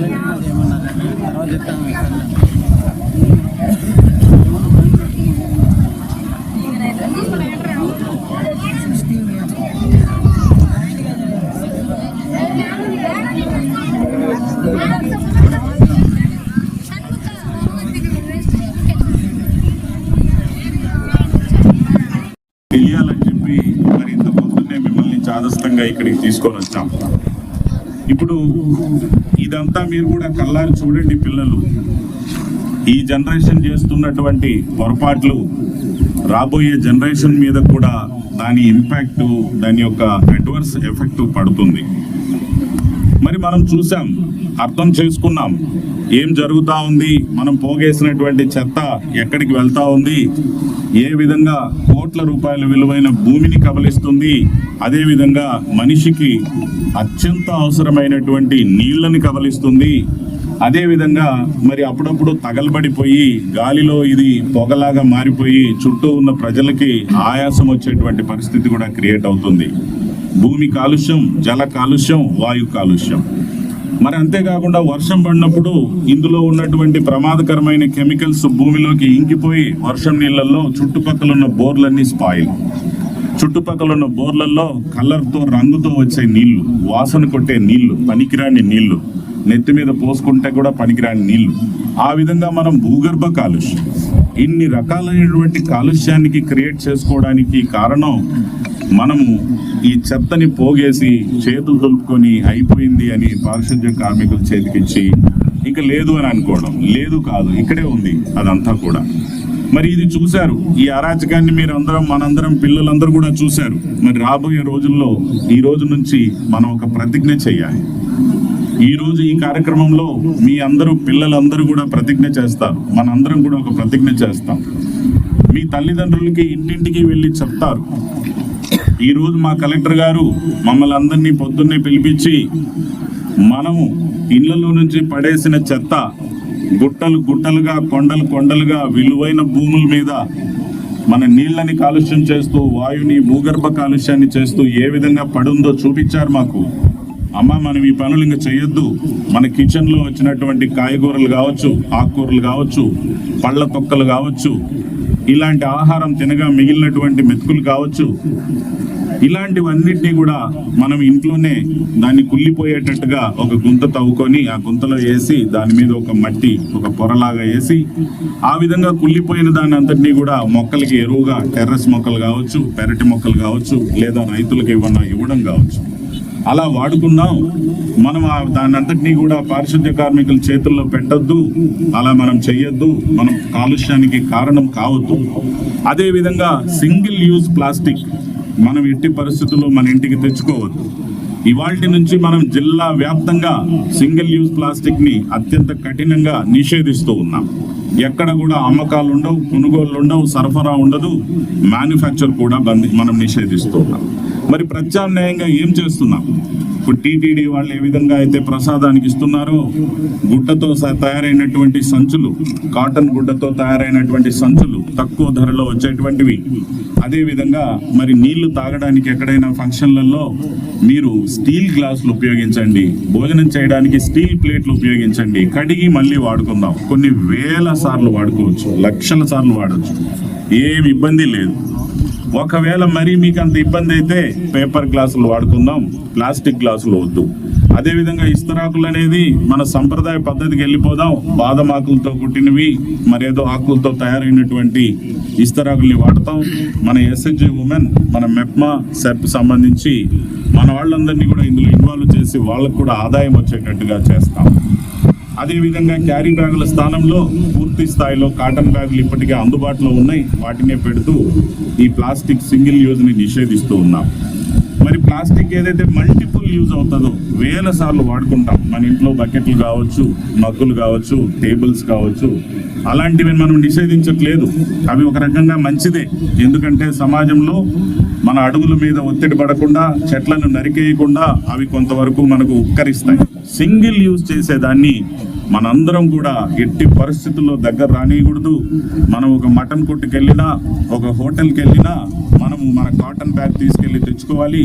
తర్వాత చెప్తాను తెలియాలని చెప్పి మరి ఇంత పొద్దున్నే మిమ్మల్ని చాదస్తంగా ఇక్కడికి తీసుకొని వచ్చాం. ఇప్పుడు ఇదంతా మీరు కూడా కళ్ళారు చూడండి పిల్లలు. ఈ జనరేషన్ చేస్తున్నటువంటి పొరపాట్లు రాబోయే జనరేషన్ మీద కూడా దాని ఇంపాక్ట్ దాని యొక్క అడ్వర్స్ ఎఫెక్ట్ పడుతుంది. మరి మనం చూసాం అర్థం చేసుకున్నాం. ఏం జరుగుతూ ఉంది? మనం పోగేసినటువంటి చెత్త ఎక్కడికి వెళ్తా ఉంది? ఏ విధంగా కోట్ల రూపాయల విలువైన భూమిని కబలిస్తుంది? అదేవిధంగా మనిషికి అత్యంత అవసరమైనటువంటి నీళ్ళని కబలిస్తుంది. అదేవిధంగా మరి అప్పుడప్పుడు తగలబడిపోయి గాలిలో ఇది పొగలాగా మారిపోయి చుట్టూ ఉన్న ప్రజలకి ఆయాసం వచ్చేటువంటి పరిస్థితి కూడా క్రియేట్ అవుతుంది. భూమి కాలుష్యం జల కాలుష్యం వాయు కాలుష్యం. మరి అంతేకాకుండా వర్షం పడినప్పుడు ఇందులో ఉన్నటువంటి ప్రమాదకరమైన కెమికల్స్ భూమిలోకి ఇంకిపోయి వర్షం నీళ్ళల్లో చుట్టుపక్కల ఉన్న బోర్లన్నీ స్పాయిల్. చుట్టుపక్కల ఉన్న బోర్లలో కలర్తో రంగుతో వచ్చే నీళ్ళు వాసన కొట్టే నీళ్ళు పనికిరాని నీళ్ళు నెత్తి మీద పోసుకుంటే కూడా పనికిరాని నీళ్ళు ఆ విధంగా మనం భూగర్భ కాలుష్యం. ఇన్ని రకాలైనటువంటి కాలుష్యానికి క్రియేట్ చేసుకోవడానికి కారణం మనము ఈ చెత్తని పోగేసి చేతులు దులుపుకొని అయిపోయింది అని పారిశుద్ధ్య కార్మికుల చేతికిచ్చి ఇంకా లేదు అని అనుకోవడం లేదు కాదు ఇక్కడే ఉంది అదంతా కూడా. మరి ఇది చూశారు ఈ అరాచకాన్ని మీరు అందరం మనందరం పిల్లలందరూ కూడా చూశారు. మరి రాబోయే రోజుల్లో ఈ రోజు నుంచి మనం ఒక ప్రతిజ్ఞ చేయాలి. ఈ రోజు ఈ కార్యక్రమంలో మీ అందరూ పిల్లలందరూ కూడా ప్రతిజ్ఞ చేస్తారు. మనందరం కూడా ఒక ప్రతిజ్ఞ చేస్తాం. మీ తల్లిదండ్రులకి ఇంటింటికి వెళ్ళి చెప్తారు. ఈరోజు మా కలెక్టర్ గారు మమ్మల్ని అందరినీ పొద్దున్నే పిలిపించి మనము ఇళ్ళలో నుంచి పడేసిన చెత్త గుట్టలు గుట్టలుగా కొండలు కొండలుగా విలువైన భూముల మీద మన నీళ్ళని కాలుష్యం చేస్తూ వాయుని భూగర్భ కాలుష్యాన్ని చేస్తూ ఏ విధంగా పడుందో చూపించారు మాకు. అమ్మ మనం ఈ పనులు ఇంకా చేయొద్దు. మన కిచెన్లో వచ్చినటువంటి కాయగూరలు కావచ్చు ఆకుకూరలు కావచ్చు పళ్ళ తొక్కలు కావచ్చు ఇలాంటి ఆహారం తినగా మిగిలినటువంటి మెతుకులు కావచ్చు ఇలాంటివన్నిటినీ కూడా మనం ఇంట్లోనే దాన్ని కుళ్ళిపోయేటట్టుగా ఒక గుంత తవ్వుకొని ఆ గుంతలో వేసి దాని మీద ఒక మట్టి ఒక పొరలాగా వేసి ఆ విధంగా కుళ్ళిపోయిన దాని అంతటినీ కూడా మొక్కలకి ఎరువుగా టెర్రస్ మొక్కలు కావచ్చు పెరటి మొక్కలు కావచ్చు లేదా రైతులకు ఇవ్వడం ఇవ్వడం కావచ్చు. అలా వాడుకున్నాం. మనం ఆ అంతటినీ కూడా పారిశుద్ధ్య కార్మికుల చేతుల్లో పెట్టొద్దు. అలా మనం చెయ్యొద్దు. మనం కాలుష్యానికి కారణం కావద్దు. అదేవిధంగా సింగిల్ యూజ్ ప్లాస్టిక్ మనం ఎట్టి పరిస్థితుల్లో మన ఇంటికి తెచ్చుకోవద్దు. ఇవాటి నుంచి మనం జిల్లా వ్యాప్తంగా సింగిల్ యూజ్ ప్లాస్టిక్ని అత్యంత కఠినంగా నిషేధిస్తూ ఉన్నాం. ఎక్కడ కూడా అమ్మకాలు ఉండవు కొనుగోళ్ళు ఉండవు సరఫరా ఉండదు. మ్యానుఫ్యాక్చర్ కూడా బంద్ మనం నిషేధిస్తూ ఉన్నాం. మరి ప్రత్యామ్నాయంగా ఏం చేస్తున్నాం? ఇప్పుడు టీటీడీ వాళ్ళు ఏ విధంగా అయితే ప్రసాదానికి ఇస్తున్నారో గుడ్డతో స- తయారైనటువంటి సంచులు కాటన్ గుడ్డతో తయారైనటువంటి సంచులు తక్కువ ధరలో వచ్చేటువంటివి. అదేవిధంగా మరి నీళ్ళు తాగడానికి ఎక్కడైనా ఫంక్షన్లలో మీరు స్టీల్ గ్లాసులు ఉపయోగించండి. భోజనం చేయడానికి స్టీల్ ప్లేట్లు ఉపయోగించండి. కడిగి మళ్ళీ వాడుకుందాం. కొన్ని వేల సార్లు వాడుకోవచ్చు లక్షల సార్లు వాడచ్చు. ఏం ఇబ్బంది లేదు. ఒకవేళ మరీ మీకు అంత ఇబ్బంది అయితే పేపర్ గ్లాసులు వాడుకుందాం ప్లాస్టిక్ గ్లాసులు వద్దు. అదేవిధంగా ఇస్తరాకులు అనేది మన సంప్రదాయ పద్ధతికి వెళ్ళిపోదాం. బాదం ఆకులతో కుట్టినవి మరేదో ఆకులతో తయారైనటువంటి ఇస్తరాకుల్ని వాడతాం. మన ఎస్హెచ్జి ఉమెన్ మన మెప్మా సెప్ సంబంధించి మన వాళ్ళందరినీ కూడా ఇందులో ఇన్వాల్వ్ చేసి వాళ్ళకు కూడా ఆదాయం వచ్చేటట్టుగా చేస్తాం. అదేవిధంగా క్యారీ బ్యాగుల స్థానంలో పూర్తి స్థాయిలో కాటన్ బ్యాగులు ఇప్పటికే అందుబాటులో ఉన్నాయి. వాటినే పెడుతూ ఈ ప్లాస్టిక్ సింగిల్ యూజ్ని నిషేధిస్తూ ఉన్నాం. మరి ప్లాస్టిక్ ఏదైతే మల్టిపుల్ యూజ్ అవుతుందో వేల సార్లు వాడుకుంటాం. మన ఇంట్లో బకెట్లు కావచ్చు మగ్గులు కావచ్చు టేబుల్స్ కావచ్చు అలాంటివి మనం నిషేధించట్లేదు. అవి ఒక రకంగా మంచిదే. ఎందుకంటే సమాజంలో మన అడుగుల మీద ఒత్తిడి పడకుండా చెట్లను నరికేయకుండా అవి కొంతవరకు మనకు ఉపకరిస్తాయి సింగిల్ యూజ్ చేసేదాన్ని మనందరం కూడా ఎట్టి పరిస్థితుల్లో దగ్గర రానియకూడదు. మనం ఒక మటన్ కొట్టుకు వెళ్ళినా ఒక హోటల్కి వెళ్ళినా మనము మన కాటన్ బ్యాగ్ తీసుకెళ్ళి తెచ్చుకోవాలి.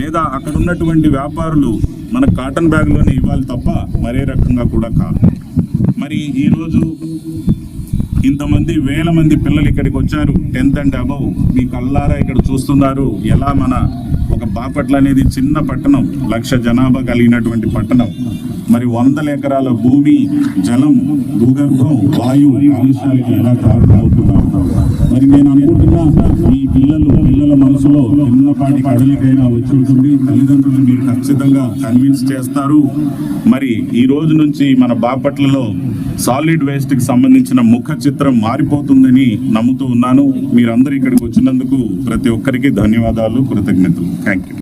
లేదా అక్కడ ఉన్నటువంటి వ్యాపారులు మన కాటన్ బ్యాగ్లోనే ఇవ్వాలి తప్ప మరే రకంగా కూడా కాదు. మరి ఈరోజు ఇంతమంది వేల మంది పిల్లలు ఇక్కడికి వచ్చారు. Tenth and above. మీ కళ్ళారా ఇక్కడ చూస్తున్నారు. ఎలా మన ఒక బాపట్ల అనేది చిన్న పట్టణం లక్ష జనాభా కలిగినటువంటి పట్టణం. మరి వందల ఎకరాల భూమి జలం భూగర్భం వాయు కాలుష్యాలకి ఎలా కారణమవుతున్నారు మరి నేను అనుకుంటున్నా ఈ పిల్లలు పిల్లల మనసులో చిన్నపాటి కడలికైనా వచ్చి ఉంటుంది. తల్లిదండ్రులు మీరు ఖచ్చితంగా కన్విన్స్ చేస్తారు. మరి ఈ రోజు నుంచి మన బాపట్లలో సాలిడ్ వేస్ట్కి సంబంధించిన ముఖ చిత్రం మారిపోతుందని నమ్ముతూ ఉన్నాను. మీరందరూ ఇక్కడికి వచ్చినందుకు ప్రతి ఒక్కరికి ధన్యవాదాలు కృతజ్ఞతలు. Thank you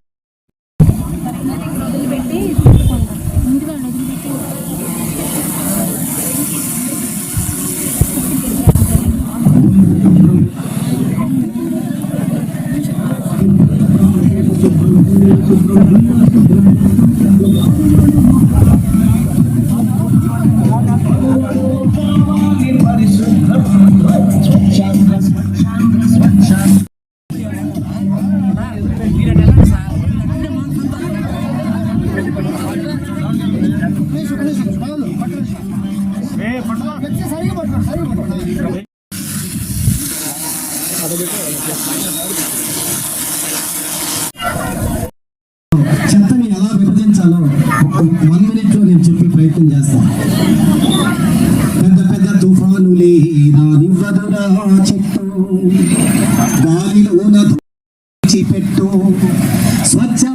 ಸ್ವಚ್ಛ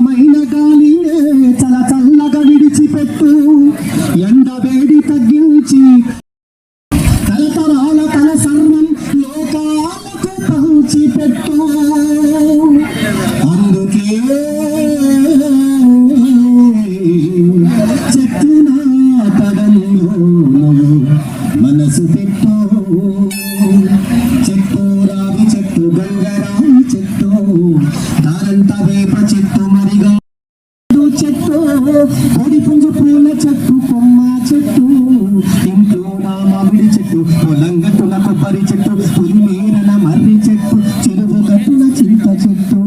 కోడి పుంజు పూల చెట్టు కొమ్మ చెట్టు ఇంట్లో నా మామిడి చెట్టు పొలంగట్టుల కొబ్బరి చెట్టు పులి మేరన మర్రి చెట్టు చెరువు గట్టుల చింత చెట్టు.